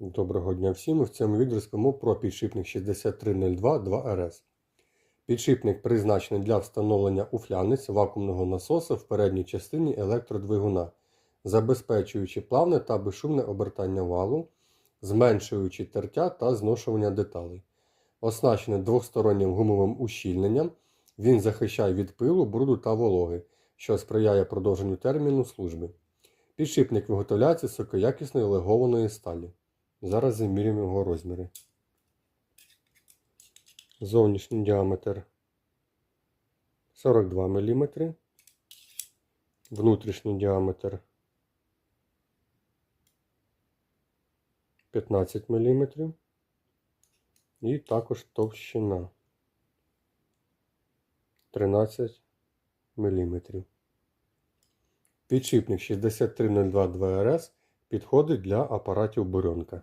Доброго дня всім. В цьому відео розповімо про підшипник 6302 2RS. Підшипник призначений для встановлення у фляниць вакуумного насоса в передній частині електродвигуна, забезпечуючи плавне та безшумне обертання валу, зменшуючи тертя та зношування деталей. Оснащений двостороннім гумовим ущільненням, він захищає від пилу, бруду та вологи, що сприяє продовженню терміну служби. Підшипник виготовляється з високоякісної легованої сталі. Зараз замірюємо його розміри. Зовнішній діаметр 42 мм. Внутрішній діаметр 15 мм. І також товщина 13 мм. Підшипник 6302 2RS підходить для апаратів бурьонка.